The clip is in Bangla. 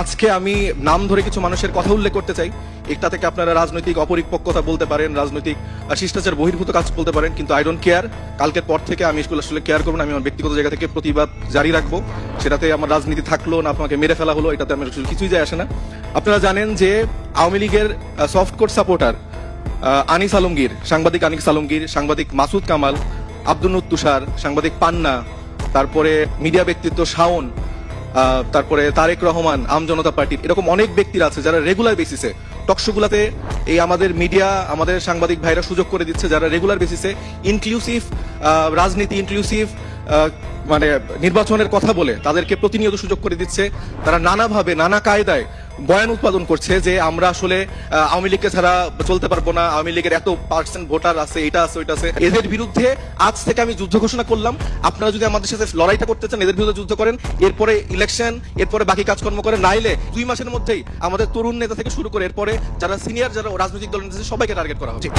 আজকে আমি নাম ধরে কিছু মানুষের কথা উল্লেখ করতে চাই। একটা থেকে আপনারা রাজনৈতিক অপরিপক্কতা বলতে পারেন, রাজনৈতিক শিষ্টাচার, বহির্ভূত কাজ বলতে পারেন, কিন্তু আই ডোন্ট কেয়ার কালকের পর থেকে আমি এগুলো আসলে কেয়ার করব আমি আমার ব্যক্তিগত জায়গা থেকে প্রতিবাদ জারি রাখব। সেটাতে আমার রাজনীতি থাকল না, আপনাকে মেরে ফেলা হলো, এটাতে আসলে কিছুই যায় আসে না। আপনারা জানেন যে আওয়ামী লীগের soft core supporter Anis Alamgir, সাংবাদিক আনিস আলমগীর, সাংবাদিক মাসুদ কামাল, আব্দুল তুষার, সাংবাদিক পান্না, তারপরে মিডিয়া ব্যক্তিত্ব শাওন তারপরে তারেক রহমান, আম জনতা পার্টি, এরকম অনেক ব্যক্তিরা আছে যারা রেগুলার বেসিসে টকশোগুলাতে এই আমাদের মিডিয়া আমাদের সাংবাদিক ভাইরা সুযোগ করে দিচ্ছে যারা রেগুলার বেসিসে ইনক্লুসিভ রাজনীতি ইনক্লুসিভ মানে নির্বাচনের কথা বলে তাদেরকে প্রতিনিয়ত সুযোগ করে দিচ্ছে। তারা নানাভাবে, নানা কায়দায় বয়ান উৎপাদন করছে যে আমরা আসলে আওয়ামী লীগকে ছাড়া চলতে পারব না, আওয়ামী লীগের এত পার্সেন্ট ভোটার আছে, এটা আছে, ওইটা আছে। এদের বিরুদ্ধে আজ থেকে আমি যুদ্ধ ঘোষণা করলাম। আপনারা যদি আমাদের সাথে লড়াইটা করতে চান, এদের বিরুদ্ধে যুদ্ধ করেন, এরপরে ইলেকশন এরপরে বাকি কাজকর্ম করেন, নাইলে দুই মাসের মধ্যেই আমাদের তরুণ নেতা থেকে শুরু করে এরপরে যারা সিনিয়র যারা রাজনৈতিক দল নেতা, সবাইকে টার্গেট করা হচ্ছে